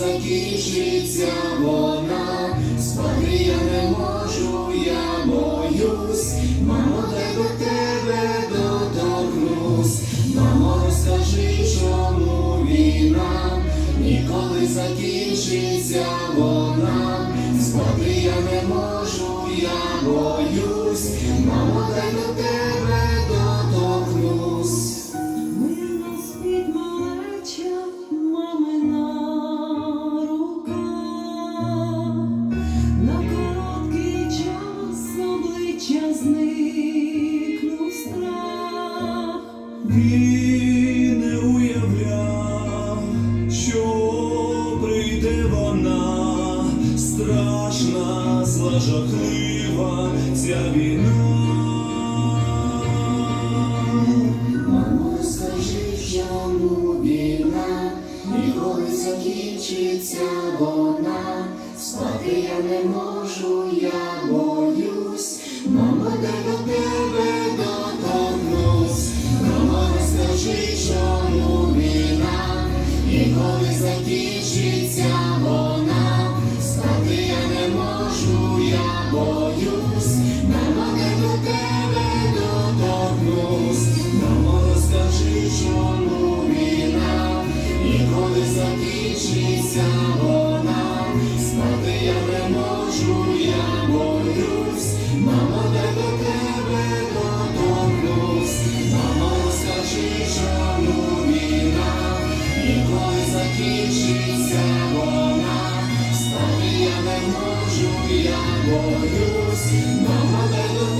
закінчиться вона, спати я не можу, я боюсь, мамо, де до тебе доторкнусь, мамо, розкажи, чому війна, ніколи закінчиться вона, спати я не можу, я боюсь, мамо, де до тебе Він не уявляв, що прийде вона, страшна, зла, ця війна. Мамо, скажи, чому війна, ніколи закінчиться вона, спати я не можу, я боюсь, закінчиться вона, спати я не можу, я боюсь, мамо, де до тебе доторкнусь, мамо, розкажи, чому війна, ніколи закінчиться вона, спати я не можу, я боюсь, мамо, де до тебе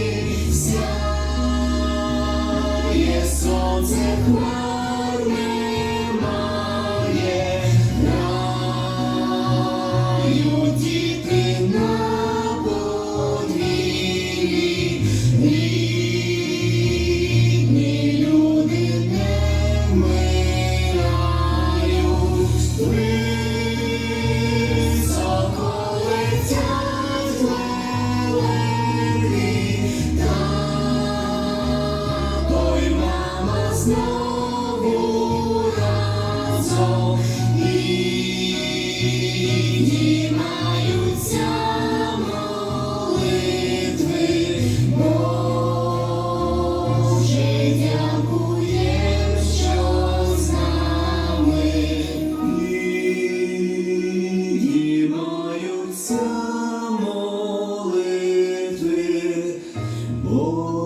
сонце хмарне. Oh.